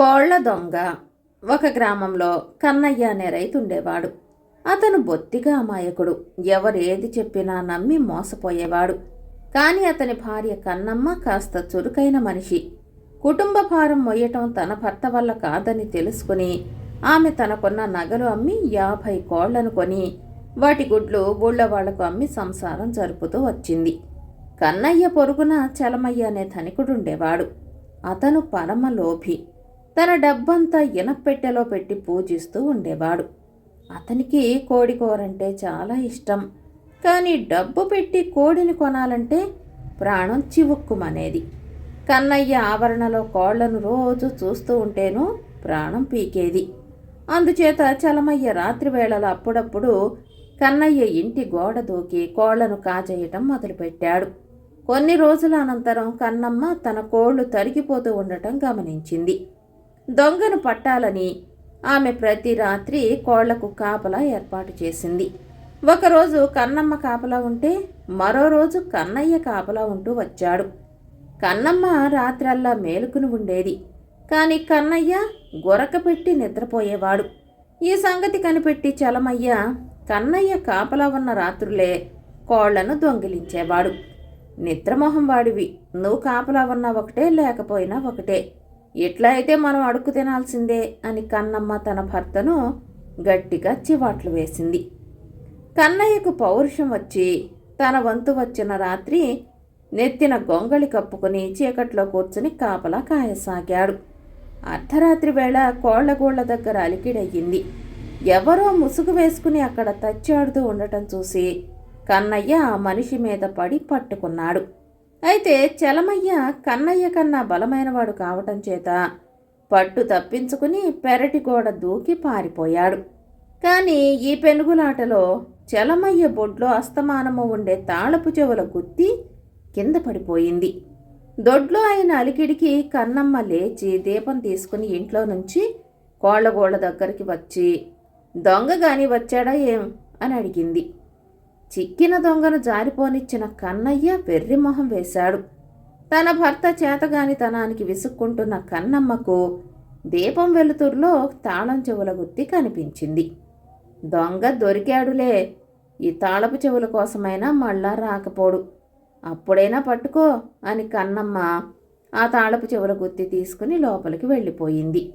కోళ్ళ దొంగ. ఒక గ్రామంలో కన్నయ్య అనే రైతు ఉండేవాడు అతను బొత్తిగా అమాయకుడు. ఎవరేది చెప్పినా నమ్మి మోసపోయేవాడు. కానీ అతని భార్య కన్నమ్మ కాస్త చురుకైన మనిషి. కుటుంబ భారం మొయ్యటం తన భర్త వల్ల కాదని తెలుసుకుని ఆమె తనకున్న నగలు అమ్మి యాభై కోళ్ళను కొని వాటి గుడ్లు ఊళ్ళో వాళ్ళకు అమ్మి సంసారం జరుపుతూ వచ్చింది. కన్నయ్య పొరుగున చలమయ్య అనే ధనికుడుండేవాడు. అతను పరమలోభి. తన డబ్బంతా ఇనప్పెట్టెలో పెట్టి పూజిస్తూ ఉండేవాడు. అతనికి కోడి కూరంటే చాలా ఇష్టం. కానీ డబ్బు పెట్టి కోడిని కొనాలంటే ప్రాణం చివుక్కుమనేది. కన్నయ్య ఆవరణలో కోళ్ళను రోజు చూస్తూ ఉంటేను ప్రాణం పీకేది. అందుచేత చలమయ్య రాత్రి వేళలో అప్పుడప్పుడు కన్నయ్య ఇంటి గోడ దూకి కోళ్ళను కాజేయటం మొదలుపెట్టాడు. కొన్ని రోజుల అనంతరం కన్నమ్మ తన కోళ్ళు తరిగిపోతూ ఉండటం గమనించింది. దొంగను పట్టాలని ఆమె ప్రతి రాత్రి కోళ్ళకు కాపలా ఏర్పాటు చేసింది. ఒకరోజు కన్నమ్మ కాపలా ఉంటే మరో రోజు కన్నయ్య కాపలా ఉంటూ వచ్చాడు. కన్నమ్మ రాత్రల్లా మేలుకుని ఉండేది. కాని కన్నయ్య గొరక పెట్టి నిద్రపోయేవాడు. ఈ సంగతి కనిపెట్టి చలమయ్య కన్నయ్య కాపలా ఉన్న రాత్రులే కోళ్ళను దొంగిలించేవాడు. నిద్రమోహం వాడివి. నువ్వు కాపలా ఉన్నా ఒకటే లేకపోయినా ఒకటే. ఎట్లా అయితే మనం అడుక్కు తినాల్సిందే అని కన్నమ్మ తన భర్తను గట్టిగా చివాట్లు వేసింది. కన్నయ్యకు పౌరుషం వచ్చి తన వంతు వచ్చిన రాత్రి నెత్తిన గొంగళి కప్పుకుని చీకట్లో కూర్చుని కాపలా కాయసాగాడు. అర్ధరాత్రి వేళ కోళ్ళగోళ్ళ దగ్గర అలికిడయ్యింది. ఎవరో ముసుగు వేసుకుని అక్కడ తచ్చాడుతూ ఉండటం చూసి కన్నయ్య ఆ మనిషి మీద పడి పట్టుకున్నాడు. అయితే చలమయ్య కన్నయ్య కన్నా బలమైనవాడు కావటం చేత పట్టు తప్పించుకుని పెరటి గోడ దూకి పారిపోయాడు. కానీ ఈ పెనుగులాటలో చలమయ్య బొడ్లో అస్తమానము ఉండే తాళపు చెవుల గుత్తి కింద పడిపోయింది. దొడ్లో అయిన అలికిడికి కన్నమ్మ లేచి దీపం తీసుకుని ఇంట్లో నుంచి కోళ్ళగోళ్ళ దగ్గరికి వచ్చి దొంగ గాని వచ్చాడా ఏం? అని అడిగింది. చిక్కిన దొంగను జారిపోనిచ్చిన కన్నయ్య వెర్రిమొహం వేశాడు. తన భర్త చేతగానితనానికి విసుక్కుంటున్న కన్నమ్మకు దీపం వెలుతురులో తాళం చెవుల గుత్తి కనిపించింది. దొంగ దొరికాడులే ఈ తాళపు చెవుల కోసమైనా మళ్ళా రాకపోడు. అప్పుడైనా పట్టుకో అని కన్నమ్మ ఆ తాళపు చెవుల గుత్తి తీసుకుని లోపలికి వెళ్ళిపోయింది.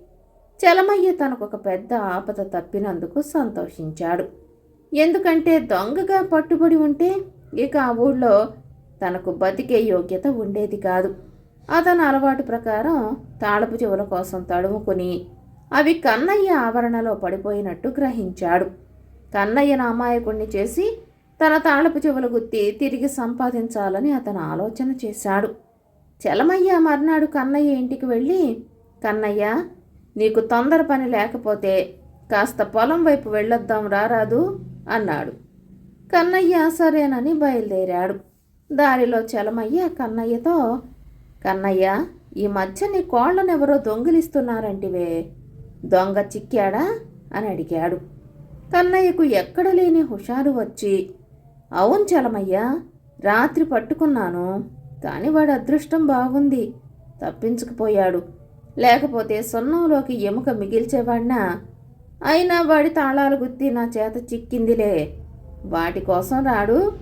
చలమయ్య తనకొక పెద్ద ఆపద తప్పినందుకు సంతోషించాడు. ఎందుకంటే దొంగగా పట్టుబడి ఉంటే ఇక ఆ ఊళ్ళో తనకు బతికే యోగ్యత ఉండేది కాదు. అతని అలవాటు ప్రకారం తాళపు చెవుల కోసం తడుముకుని అవి కన్నయ్య ఆవరణలో పడిపోయినట్టు గ్రహించాడు. కన్నయ్యను అమాయకుణ్ణి చేసి తన తాళపు చెవుల గుత్తి తిరిగి సంపాదించాలని అతను ఆలోచన చేశాడు. చలమయ్య మర్నాడు కన్నయ్య ఇంటికి వెళ్ళి కన్నయ్య నీకు తొందర పని లేకపోతే కాస్త పొలం వైపు వెళ్ళొద్దాం రారాదు అన్నాడు. కన్నయ్య సరేనని బయలుదేరాడు. దారిలో చలమయ్య కన్నయ్యతో కన్నయ్య ఈ మధ్య నీ కోళ్ళనెవరో దొంగిలిస్తున్నారంటివే. దొంగ చిక్కాడా? అని అడిగాడు. కన్నయ్యకు ఎక్కడ లేని హుషారు వచ్చి అవును చలమయ్య రాత్రి పట్టుకున్నాను కానీ వాడి అదృష్టం బాగుంది తప్పించుకుపోయాడు. లేకపోతే సున్నంలోకి ఎముక మిగిల్చేవాడినా? అయినా వాడి తాళాలు గుత్తి నా చేత చిక్కిందిలే. వాటి కోసం రాడు.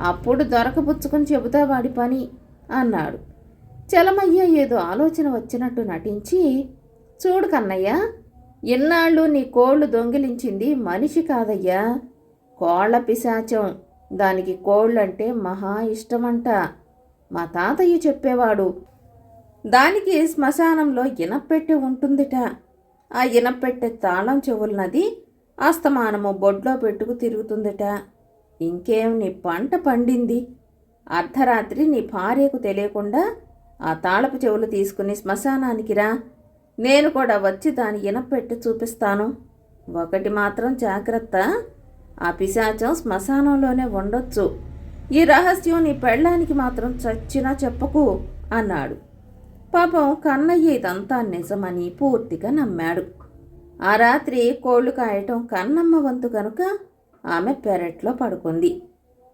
అప్పుడు దొరకబుచ్చుకొని చెబుతా వాడి పని అన్నాడు. చలమయ్య ఏదో ఆలోచన వచ్చినట్టు నటించి చూడు కన్నయ్య ఇన్నాళ్ళు నీ కోళ్ళు దొంగిలించింది మనిషి కాదయ్యా. కోళ్ళ పిశాచం దానికి కోళ్ళంటే మహా ఇష్టమంట మా తాతయ్య చెప్పేవాడు. దానికి శ్మశానంలో ఇనప్పెట్టె ఉంటుందిట. ఆ ఇనపెట్టె తాళం చెవులనది ఆస్తమానము బొడ్లో పెట్టుకు తిరుగుతుందట. ఇంకేం నీ పంట పండింది? అర్ధరాత్రి నీ భార్యకు తెలియకుండా ఆ తాళపు చెవులు తీసుకుని శ్మశానానికి రా. నేను కూడా వచ్చి దాని ఇనపెట్టి చూపిస్తాను. ఒకటి మాత్రం జాగ్రత్త. ఆ పిశాచం శ్మశానంలోనే ఉండొచ్చు. ఈ రహస్యం నీ పెళ్ళానికి మాత్రం చచ్చినా చెప్పకు అన్నాడు. పాపం కన్నయ్య ఇదంతా నిజమని పూర్తిగా నమ్మాడు. ఆ రాత్రి కోళ్ళు కాయటం కన్నమ్మ వంతు కనుక ఆమె పెరట్లో పడుకుంది.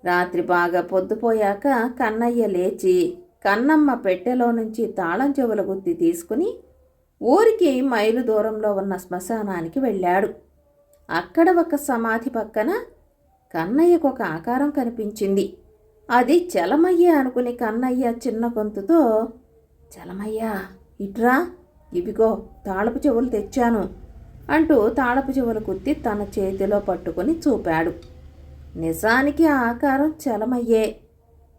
రాత్రి బాగా పొద్దుపోయాక కన్నయ్య లేచి కన్నమ్మ పెట్టెలో నుంచి తాళం చెవుల గుత్తి తీసుకుని ఊరికి మైలు దూరంలో ఉన్న శ్మశానానికి వెళ్ళాడు. అక్కడ ఒక సమాధి పక్కన కన్నయ్యకు ఒక ఆకారం కనిపించింది. అది చలమయ్య అనుకుని కన్నయ్య చిన్న గొంతుతో చలమయ్యా ఇట్రా ఇవిగో తాళపు చెవులు తెచ్చాను అంటూ తాళపు చెవులు కుత్తి తన చేతిలో పట్టుకుని చూపాడు. నిజానికి ఆ ఆకారం చలమయ్యే.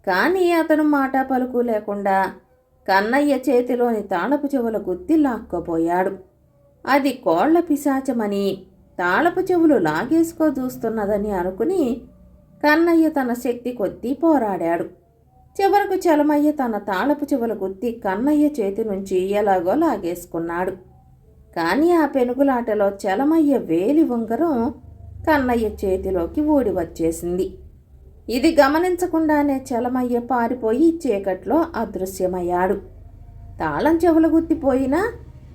కానీ అతను మాట పలుకు లేకుండా కన్నయ్య చేతిలోని తాళపు చెవుల గుత్తి లాక్కోపోయాడు. అది కోళ్ళ పిశాచమని తాళపు చెవులు లాగేసుకో చూస్తున్నదని అనుకుని కన్నయ్య తన శక్తి కొద్దీ పోరాడాడు. చివరకు చలమయ్య తన తాళపు చెవుల గుత్తి కన్నయ్య చేతి నుంచి ఎలాగో లాగేసుకున్నాడు. కానీ ఆ పెనుగులాటలో చలమయ్య వేలి ఉంగరం కన్నయ్య చేతిలోకి ఊడి వచ్చేసింది. ఇది గమనించకుండానే చలమయ్య పారిపోయి చీకట్లో అదృశ్యమయ్యాడు. తాళం చెవుల గుత్తిపోయినా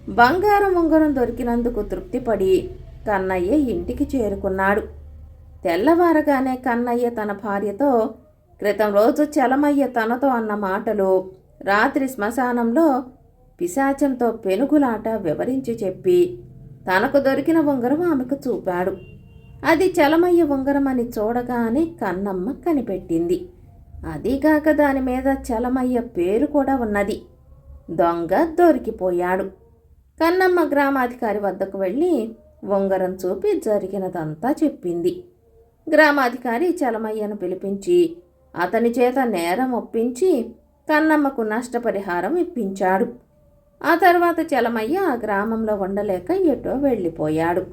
బంగారం ఉంగరం దొరికినందుకు తృప్తిపడి కన్నయ్య ఇంటికి చేరుకున్నాడు. తెల్లవారగానే కన్నయ్య తన భార్యతో క్రితం రోజు చలమయ్య తనతో అన్న మాటలు రాత్రి శ్మశానంలో పిశాచంతో పెనుగులాట వివరించి చెప్పి తనకు దొరికిన ఉంగరం ఆమెకు చూపాడు. అది చలమయ్య ఉంగరం అని చూడగానే కన్నమ్మ కనిపెట్టింది. అదీగాక దాని మీద చలమయ్య పేరు కూడా ఉన్నది. దొంగ దొరికిపోయాడు. కన్నమ్మ గ్రామాధికారి వద్దకు వెళ్ళి ఉంగరం చూపి జరిగినదంతా చెప్పింది. గ్రామాధికారి చలమయ్యను పిలిపించి అతని చేత నేరం ఒప్పించి కన్నమ్మకు నష్టపరిహారం ఇప్పించాడు. ఆ తర్వాత చలమయ్య ఆ గ్రామంలో ఉండలేక ఎటో వెళ్ళిపోయాడు.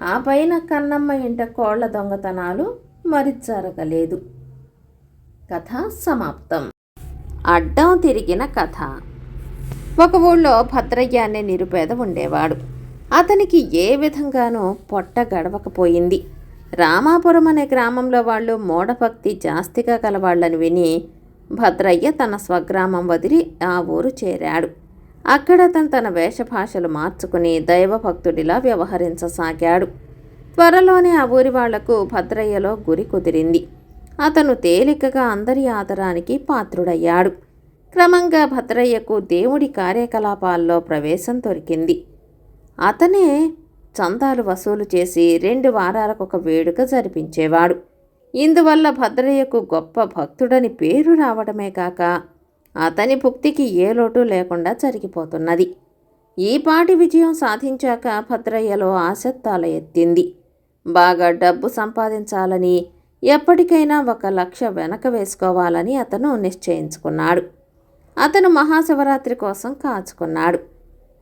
ఆ పైన కన్నమ్మ ఇంట కోళ్ళ దొంగతనాలు మరి జరగలేదు కథ సమాప్తం. అడ్డం తిరిగిన కథ. ఒక ఊళ్ళో భద్రయ్య అనే నిరుపేద ఉండేవాడు. అతనికి ఏ విధంగానూ పొట్ట గడవకపోయింది. రామాపురం అనే గ్రామంలో వాళ్ళు మూఢభక్తి జాస్తిగా కలవాళ్ళని విని భద్రయ్య తన స్వగ్రామం వదిలి ఆ ఊరు చేరాడు. అక్కడ అతను తన వేషభాషలు మార్చుకుని దైవభక్తుడిలా వ్యవహరించసాగాడు. త్వరలోనే ఆ ఊరి వాళ్ళకు భద్రయ్యలో గురి కుదిరింది. అతను తేలికగా అందరి ఆదరానికి పాత్రుడయ్యాడు. క్రమంగా భద్రయ్యకు దేవుడి కార్యకలాపాల్లో ప్రవేశం దొరికింది. అతనే చందాలు వసూలు చేసి రెండు వారాలకు ఒక వేడుక జరిపించేవాడు. ఇందువల్ల భద్రయ్యకు గొప్ప భక్తుడని పేరు రావడమే కాక అతని భుక్తికి ఏ లోటు లేకుండా జరిగిపోతున్నది. ఈపాటి విజయం సాధించాక భద్రయ్యలో ఆశ తల ఎత్తింది. బాగా డబ్బు సంపాదించాలని ఎప్పటికైనా ఒక లక్ష వెనక వేసుకోవాలని అతను నిశ్చయించుకున్నాడు. అతను మహాశివరాత్రి కోసం కాచుకున్నాడు.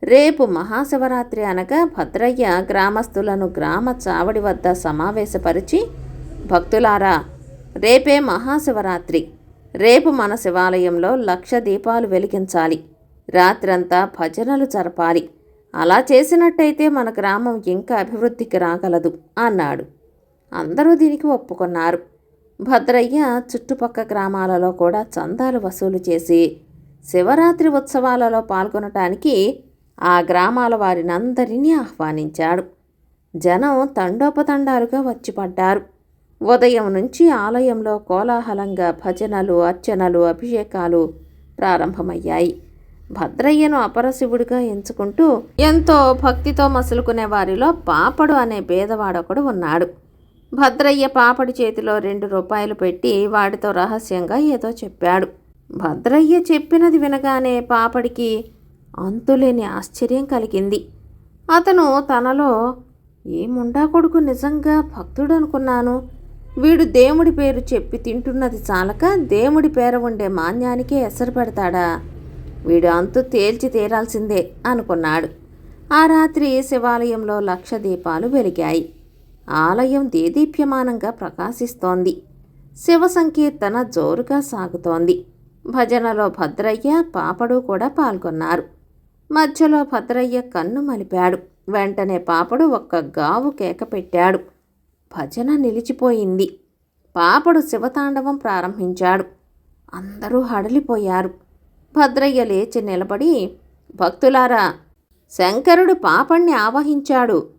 రేపు మహాశివరాత్రి అనగా భద్రయ్య గ్రామస్తులను గ్రామ చావడి వద్ద సమావేశపరిచి భక్తులారా రేపే మహాశివరాత్రి. రేపు మన శివాలయంలో లక్ష దీపాలు వెలిగించాలి. రాత్రంతా భజనలు జరపాలి. అలా చేసినట్టయితే మన గ్రామం ఇంకా అభివృద్ధికి రాగలదు అన్నాడు. అందరూ దీనికి ఒప్పుకున్నారు. భద్రయ్య చుట్టుపక్క గ్రామాలలో కూడా చందాలు వసూలు చేసి శివరాత్రి ఉత్సవాలలో పాల్గొనటానికి ఆ గ్రామాల వారినందరినీ ఆహ్వానించాడు. జనం తండోపతండాలుగా వచ్చి పడ్డారు ఉదయం నుంచి ఆలయంలో కోలాహలంగా భజనలు అర్చనలు అభిషేకాలు ప్రారంభమయ్యాయి. భద్రయ్యను అపరశివుడిగా ఎంచుకుంటూ ఎంతో భక్తితో మసులుకునే వారిలో పాపడు అనే పేదవాడొకడు ఉన్నాడు. భద్రయ్య పాపడి చేతిలో రెండు రూపాయలు పెట్టి వాడితో రహస్యంగా ఏదో చెప్పాడు. భద్రయ్య చెప్పినది వినగానే పాపడికి అంతులేని ఆశ్చర్యం కలిగింది. అతను తనలో ఏముండా కొడుకు నిజంగా భక్తుడు అనుకున్నాను వీడు దేవుడి పేరు చెప్పి తింటున్నది చాలక దేవుడి పేర ఉండే మాన్యానికే ఎసరు పెడతాడా? వీడు అంతు తేల్చి తీరాల్సిందే అనుకున్నాడు. ఆ రాత్రి శివాలయంలో లక్ష దీపాలు వెలిగాయి. ఆలయం దేదీప్యమానంగా ప్రకాశిస్తోంది. శివ సంకీర్తన జోరుగా సాగుతోంది. భజనలో భద్రయ్య పాపడు కూడా పాల్గొన్నారు. మధ్యలో భద్రయ్య కన్ను మలిపాడు. వెంటనే పాపడు ఒక్క గావు కేక పెట్టాడు. భజన నిలిచిపోయింది. పాపడు శివతాండవం ప్రారంభించాడు. అందరూ హడలిపోయారు. భద్రయ్య లేచి నిలబడి భక్తులారా శంకరుడు పాపణ్ణి ఆవహించాడు.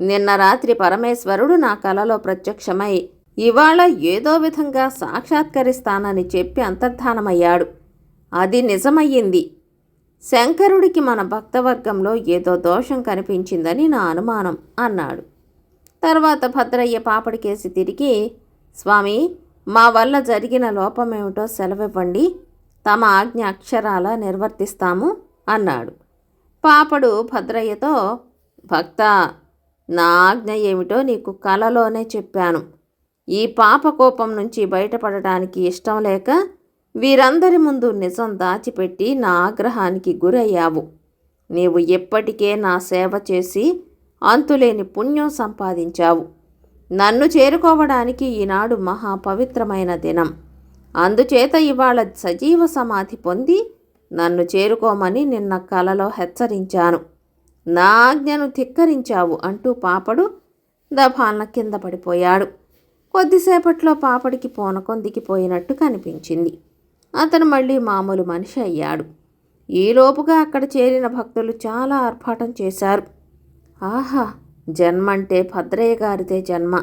నిన్న రాత్రి పరమేశ్వరుడు నా కలలో ప్రత్యక్షమై ఇవాళ ఏదో విధంగా సాక్షాత్కరిస్తానని చెప్పి అంతర్ధానమయ్యాడు. అది నిజమయ్యింది. శంకరుడికి మన భక్తవర్గంలో ఏదో దోషం కనిపించిందని నా అనుమానం అన్నాడు. తర్వాత భద్రయ్య పాపడికేసి తిరిగి స్వామి మా వల్ల జరిగిన లోపమేమిటో సెలవివ్వండి. తమ ఆజ్ఞ అక్షరాల నిర్వర్తిస్తాము అన్నాడు. పాపడు భద్రయ్యతో భక్త నా ఆజ్ఞ ఏమిటో నీకు కలలోనే చెప్పాను. ఈ పాప కోపం నుంచి బయటపడటానికి ఇష్టం లేక వీరందరి ముందు నిజం దాచిపెట్టి నా ఆగ్రహానికి గురయ్యావు. నీవు ఎప్పటికే నా సేవ చేసి అంతులేని పుణ్యం సంపాదించావు. నన్ను చేరుకోవడానికి ఈనాడు మహా పవిత్రమైన దినం. అందుచేత ఇవాళ సజీవ సమాధి పొంది నన్ను చేరుకోమని నిన్న కలలో హెచ్చరించాను. నా ఆజ్ఞను ధిక్కరించావు అంటూ పాపడు దఫాన కింద పడిపోయాడు. కొద్దిసేపట్లో పాపడికి పూనకం పోయినట్టు కనిపించింది. అతను మళ్ళీ మామూలు మనిషి అయ్యాడు. ఈలోపుగా అక్కడ చేరిన భక్తులు చాలా ఆర్భాటం చేశారు. ఆహా! జన్మంటే భద్రయ్య గారిదే జన్మ.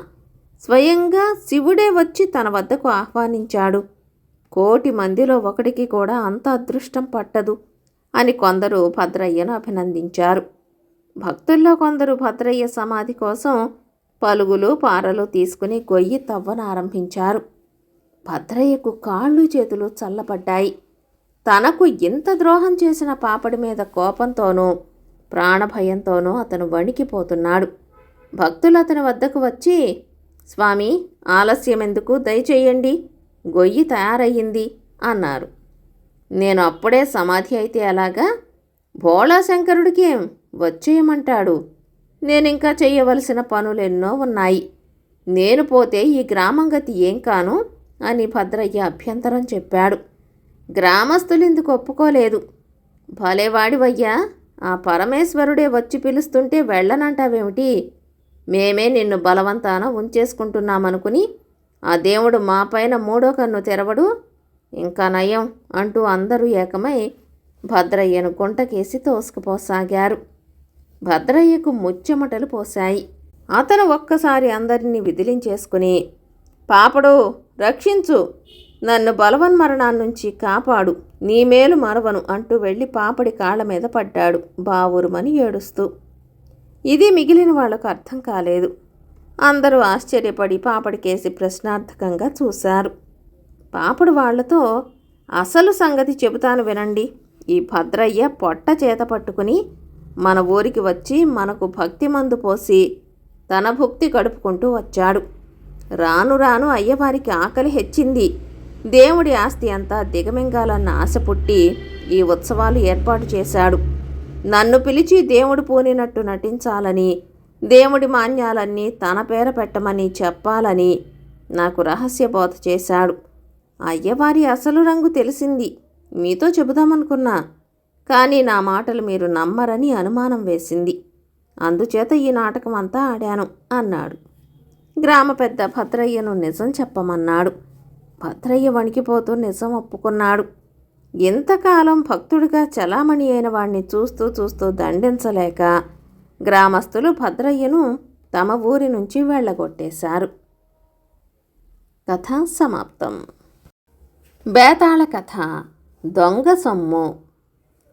స్వయంగా శివుడే వచ్చి తన వద్దకు ఆహ్వానించాడు. కోటి మందిలో ఒకడికి కూడా అంత అదృష్టం పట్టదు అని కొందరు భద్రయ్యను అభినందించారు. భక్తుల్లో కొందరు భద్రయ్య సమాధి కోసం పలుగులు పారలు తీసుకుని గొయ్యి తవ్వనారంభించారు. భద్రయ్యకు కాళ్ళు చేతులు చల్లబడ్డాయి. తనకు ఇంత ద్రోహం చేసిన పాపడి మీద కోపంతోనూ ప్రాణభయంతోనూ అతను వణికిపోతున్నాడు. భక్తులు అతని వద్దకు వచ్చి స్వామి ఆలస్యం ఎందుకు? దయచేయండి. గొయ్యి తయారయ్యింది అన్నారు. నేను అప్పుడే సమాధి అయితే ఎలాగా? భోళాశంకరుడికి వచ్చేయమంటాడు. నేనింకా చేయవలసిన పనులు ఎన్నో ఉన్నాయి. నేను పోతే ఈ గ్రామం గతి ఏం కాను? అని భద్రయ్య అభ్యంతరం చెప్పాడు. గ్రామస్తులు ఇందుకు ఒప్పుకోలేదు? భలేవాడివయ్యా ఆ పరమేశ్వరుడే వచ్చి పిలుస్తుంటే వెళ్ళనంటావేమిటి? మేమే నిన్ను బలవంతాన ఉంచేసుకుంటున్నామనుకుని ఆ దేవుడు మా పైన మూడో కన్ను తెరవడు ఇంకా నయం అంటూ అందరూ ఏకమై భద్రయ్యను గుంటకేసి తోసుకుపోసాగారు. భద్రయ్యకు ముచ్చెమటలు పోశాయి. అతను ఒక్కసారి అందరినీ విదిలించేసుకుని పాపడు రక్షించు. నన్ను బలవన్మరణాన్నించి కాపాడు. నీ మేలు మరవను అంటూ వెళ్ళి పాపడి కాళ్ళ మీద పడ్డాడు బావురుమని ఏడుస్తూ. ఇది మిగిలిన వాళ్ళకు అర్థం కాలేదు. అందరూ ఆశ్చర్యపడి పాపడికేసి ప్రశ్నార్థకంగా చూశారు. పాపడు వాళ్ళతో అసలు సంగతి చెబుతాను వినండి. ఈ భద్రయ్య పొట్ట చేత పట్టుకుని మన ఊరికి వచ్చి మనకు భక్తి మందు పోసి తన భుక్తి గడుపుకుంటూ వచ్చాడు. రాను రాను అయ్యవారికి ఆకలి హెచ్చింది. దేవుడి ఆస్తి అంతా దిగమింగాలన్న ఆశ పుట్టి ఈ ఉత్సవాలు ఏర్పాటు చేశాడు. నన్ను పిలిచి దేవుడు పూనినట్టు నటించాలని దేవుడి మాన్యాలన్నీ తన పేర పెట్టమని చెప్పాలని నాకు రహస్య బోధ చేశాడు. అయ్యవారి అసలు రంగు తెలిసింది. మీతో చెబుదామనుకున్నా. కానీ నా మాటలు మీరు నమ్మరని అనుమానం వేసింది. అందుచేత ఈ నాటకం అంతా ఆడాను అన్నాడు. గ్రామ పెద్ద భద్రయ్యను నిజం చెప్పమన్నాడు. భద్రయ్య వణికిపోతూ నిజం ఒప్పుకున్నాడు. ఇంతకాలం భక్తుడిగా చలామణి అయిన వాణ్ణి చూస్తూ చూస్తూ దండించలేక గ్రామస్తులు భద్రయ్యను తమ ఊరి నుంచి వెళ్ళగొట్టేశారు. కథ సమాప్తం. బేతాళ కథ దొంగ సొమ్ము.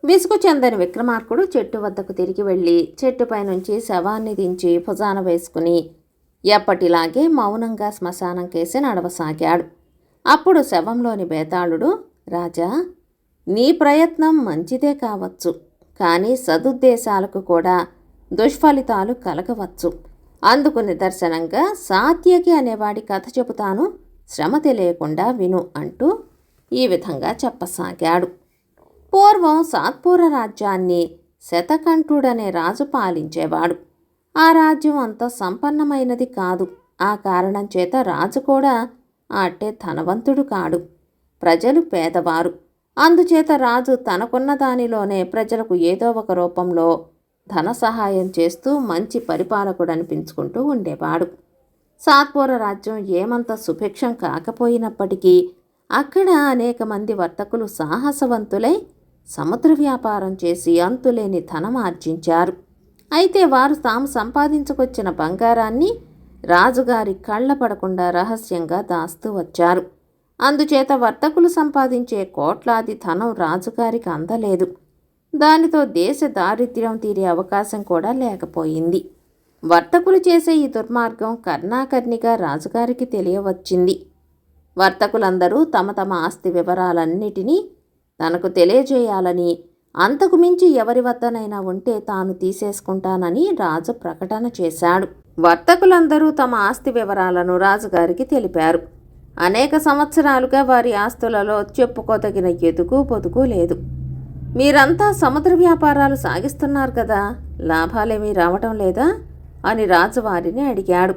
విసుగు చెందని విక్రమార్కుడు చెట్టు వద్దకు తిరిగి వెళ్ళి చెట్టుపై నుంచి శవాన్ని దించి భుజాన వేసుకుని ఎప్పటిలాగే మౌనంగా శ్మశానం కేసి నడవసాగాడు. అప్పుడు శవంలోని బేతాళుడు రాజా నీ ప్రయత్నం మంచిదే కావచ్చు కానీ సదుద్దేశాలకు కూడా దుష్ఫలితాలు కలగవచ్చు. అందుకు నిదర్శనంగా సాత్యకి అనేవాడి కథ చెబుతాను శ్రమ తెలియకుండా విను అంటూ ఈ విధంగా చెప్పసాగాడు. పూర్వం సాత్పూర రాజ్యాన్ని శతకంఠుడనే రాజు పాలించేవాడు. ఆ రాజ్యం అంత సంపన్నమైనది కాదు. ఆ కారణం చేత రాజు కూడా అట్టే ధనవంతుడు కాడు. ప్రజలు పేదవారు. అందుచేత రాజు తనకున్న దానిలోనే ప్రజలకు ఏదో ఒక రూపంలో ధన సహాయం చేస్తూ మంచి పరిపాలకుడు అనిపించుకుంటూ ఉండేవాడు. సాత్పూర రాజ్యం ఏమంత సుభిక్షం కాకపోయినప్పటికీ అక్కడ అనేక మంది వర్తకులు సాహసవంతులై సముద్ర వ్యాపారం చేసి అంతులేని ధనం ఆర్జించారు. అయితే వారు తాము సంపాదించుకొచ్చిన బంగారాన్ని రాజుగారి కళ్ళ పడకుండా రహస్యంగా దాస్తూ వచ్చారు. అందుచేత వర్తకులు సంపాదించే కోట్లాది ధనం రాజుగారికి అందలేదు. దానితో దేశ దారిద్ర్యం తీరే అవకాశం కూడా లేకపోయింది. వర్తకులు చేసే ఈ దుర్మార్గం కర్ణాకర్ణిగా రాజుగారికి తెలియవచ్చింది. వర్తకులందరూ తమ తమ ఆస్తి వివరాలన్నిటినీ తనకు తెలియజేయాలని అంతకు మించి ఎవరి వద్దనైనా ఉంటే తాను తీసేసుకుంటానని రాజు ప్రకటన చేశాడు. వర్తకులందరూ తమ ఆస్తి వివరాలను రాజుగారికి తెలిపారు. అనేక సంవత్సరాలుగా వారి ఆస్తులలో చెప్పుకోదగిన ఎదుగు పొదుగు లేదు. మీరంతా సముద్ర వ్యాపారాలు సాగిస్తున్నారు కదా లాభాలేమీ రావటం లేదా? అని రాజు వారిని అడిగాడు.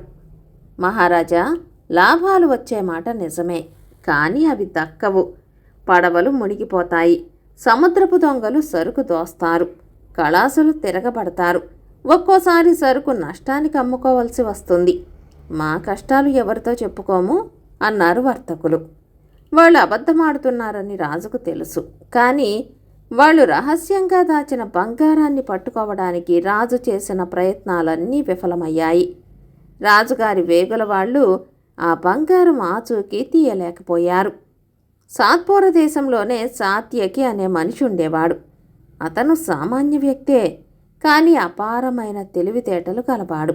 మహారాజా లాభాలు వచ్చే మాట నిజమే కానీ అవి దక్కవు. పడవలు మునిగిపోతాయి. సముద్రపు దొంగలు సరుకు దోస్తారు. కళాసులు తిరగబడతారు. ఒక్కోసారి సరుకు నష్టానికి అమ్ముకోవలసి వస్తుంది. మా కష్టాలు ఎవరితో చెప్పుకోము? అన్నారు వర్తకులు. వాళ్ళు అబద్ధమాడుతున్నారని రాజుకు తెలుసు. కానీ వాళ్ళు రహస్యంగా దాచిన బంగారాన్ని పట్టుకోవడానికి రాజు చేసిన ప్రయత్నాలన్నీ విఫలమయ్యాయి. రాజుగారి వేగుల వాళ్ళు ఆ బంగారం ఆచూకీ తీయలేకపోయారు. సాత్పూర దేశంలోనే సాత్యకి అనే మనిషి ఉండేవాడు. అతను సామాన్య వ్యక్తే కానీ అపారమైన తెలివితేటలు కలవాడు.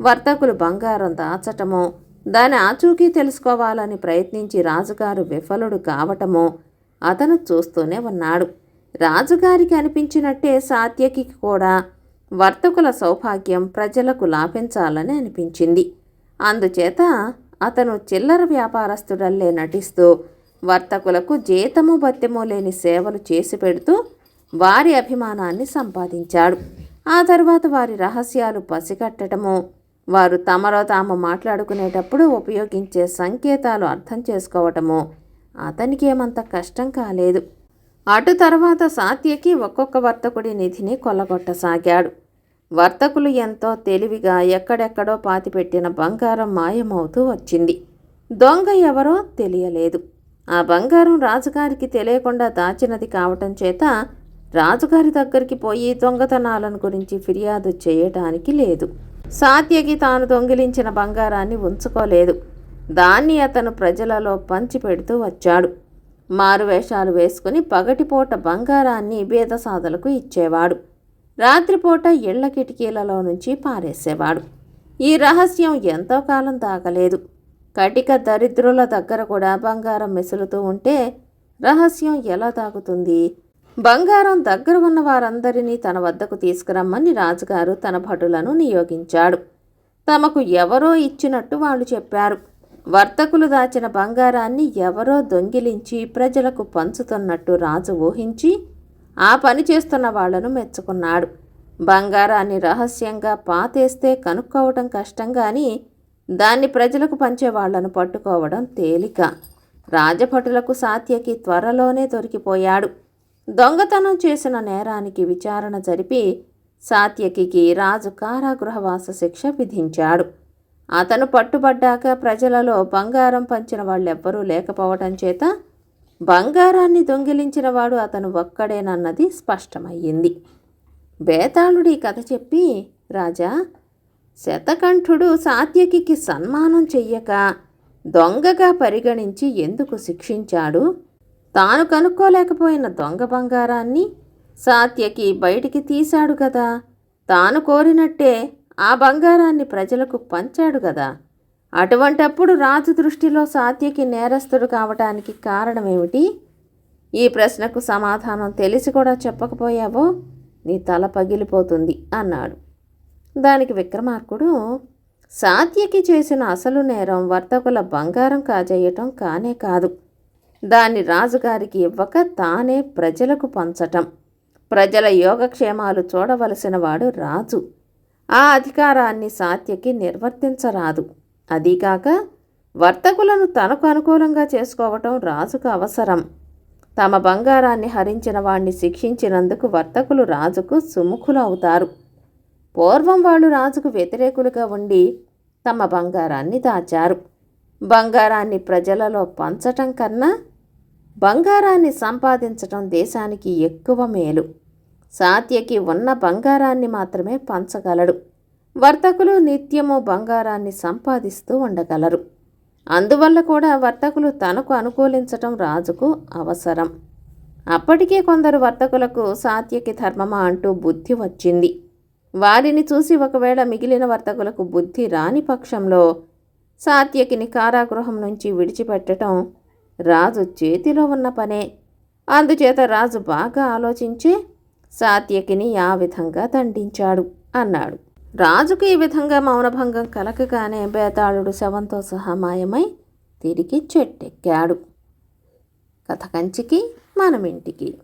వర్తకులు బంగారం దాచటమో దాని ఆచూకీ తెలుసుకోవాలని ప్రయత్నించి రాజుగారు విఫలుడు కావటమో అతను చూస్తూనే ఉన్నాడు. రాజుగారికి అనిపించినట్టే సాత్యకి కూడా వర్తకుల సౌభాగ్యం ప్రజలకు లాభించాలని అనిపించింది. అందుచేత అతను చిల్లర వ్యాపారస్తుడల్లే నటిస్తూ వర్తకులకు జీతము బత్తెము లేని సేవలు చేసి పెడుతూ వారి అభిమానాన్ని సంపాదించాడు. ఆ తర్వాత వారి రహస్యాలు పసిగట్టడము వారు తమలో తాము మాట్లాడుకునేటప్పుడు ఉపయోగించే సంకేతాలు అర్థం చేసుకోవటము అతనికి ఏమంత కష్టం కాలేదు. అటు తర్వాత సాత్యకి ఒక్కొక్క వర్తకుడి నిధిని కొల్లగొట్టసాగాడు. వర్తకులు ఎంతో తెలివిగా ఎక్కడెక్కడో పాతిపెట్టిన బంగారం మాయమవుతూ వచ్చింది. దొంగ ఎవరో తెలియలేదు. ఆ బంగారం రాజుగారికి తెలియకుండా దాచినది కావటం చేత రాజుగారి దగ్గరికి పోయి దొంగతనాలను గురించి ఫిర్యాదు చేయటానికి లేదు. సాత్యకి తాను దొంగిలించిన బంగారాన్ని ఉంచుకోలేదు. దాన్ని అతను ప్రజలలో పంచిపెడుతూ వచ్చాడు. మారువేషాలు వేసుకుని పగటిపూట బంగారాన్ని బీదసాదలకు ఇచ్చేవాడు. రాత్రిపూట ఇళ్ళ కిటికీలలో నుంచి పారేసేవాడు. ఈ రహస్యం ఎంతో కాలం దాగలేదు. కటిక దరిద్రుల దగ్గర కూడా బంగారం మెసులుతూ ఉంటే రహస్యం ఎలా తాగుతుంది బంగారం దగ్గర ఉన్న వారందరినీ తన వద్దకు తీసుకురమ్మని రాజుగారు తన భటులను నియోగించాడు. తమకు ఎవరో ఇచ్చినట్టు వాళ్ళు చెప్పారు. వర్తకులు దాచిన బంగారాన్ని ఎవరో దొంగిలించి ప్రజలకు పంచుతున్నట్టు రాజు ఊహించి ఆ పని చేస్తున్న వాళ్ళను మెచ్చుకున్నాడు. బంగారాన్ని రహస్యంగా పాతేస్తే కనుక్కోవటం కష్టం కానీ దాన్ని ప్రజలకు పంచే వాళ్ళను పట్టుకోవడం తేలిక. రాజభటులకు సాత్యకి త్వరలోనే దొరికిపోయాడు. దొంగతనం చేసిన నేరానికి విచారణ జరిపి సాత్యకికి రాజు కారాగృహవాస శిక్ష విధించాడు. అతను పట్టుబడ్డాక ప్రజలలో బంగారం పంచిన వాళ్ళెవ్వరూ లేకపోవటం చేత బంగారాన్ని దొంగిలించిన వాడు అతను ఒక్కడేనన్నది స్పష్టమయ్యింది. బేతాళుడి కథ చెప్పి రాజా శతకంఠుడు సాత్యకికి సన్మానం చెయ్యక దొంగగా పరిగణించి ఎందుకు శిక్షించాడు? తాను కనుక్కోలేకపోయిన దొంగ బంగారాన్ని సాత్యకి బయటికి తీశాడు కదా తాను కోరినట్టే ఆ బంగారాన్ని ప్రజలకు పంచాడు కదా అటువంటప్పుడు రాజు దృష్టిలో సాత్యకి నేరస్తుడు కావటానికి కారణమేమిటి? ఈ ప్రశ్నకు సమాధానం తెలిసి కూడా చెప్పకపోయావో? నీ తల పగిలిపోతుంది అన్నాడు. దానికి విక్రమార్కుడు సాత్యకి చేసిన అసలు నేరం వర్తకుల బంగారం కాజేయటం కానే కాదు. దాన్ని రాజుగారికి ఇవ్వక తానే ప్రజలకు పంచటం. ప్రజల యోగక్షేమాలు చూడవలసిన వాడు రాజు. ఆ అధికారాన్ని సాత్యకి నిర్వర్తించరాదు. అదీకాక వర్తకులను తనకు అనుకూలంగా చేసుకోవటం రాజుకు అవసరం. తమ బంగారాన్ని హరించిన వాణ్ణి శిక్షించినందుకు వర్తకులు రాజుకు సుముఖులవుతారు. పూర్వం వాళ్ళు రాజుకు వ్యతిరేకులుగా ఉండి తమ బంగారాన్ని దాచారు. బంగారాన్ని ప్రజలలో పంచటం కన్నా బంగారాన్ని సంపాదించటం దేశానికి ఎక్కువ మేలు. సాత్యకి ఉన్న బంగారాన్ని మాత్రమే పంచగలడు. వర్తకులు నిత్యము బంగారాన్ని సంపాదిస్తూ ఉండగలరు. అందువల్ల కూడా వర్తకులు తనకు అనుకూలించటం రాజుకు అవసరం. అప్పటికే కొందరు వర్తకులకు సాత్యకి ధర్మమా అంటూ బుద్ధి వచ్చింది. వారిని చూసి ఒకవేళ మిగిలిన వర్తకులకు బుద్ధి రాని పక్షంలో సాత్యకిని కారాగృహం నుంచి విడిచిపెట్టడం రాజు చేతిలో ఉన్న పనే. అందుచేత రాజు బాగా ఆలోచించి సాత్యకిని ఆ విధంగా దండించాడు అన్నాడు. రాజుకు ఈ విధంగా మౌనభంగం కలకగానే బేతాళుడు శవంతో సహా మాయమై తిరిగి చెట్టెక్కాడు. కథ కంచికి మనమింటికి.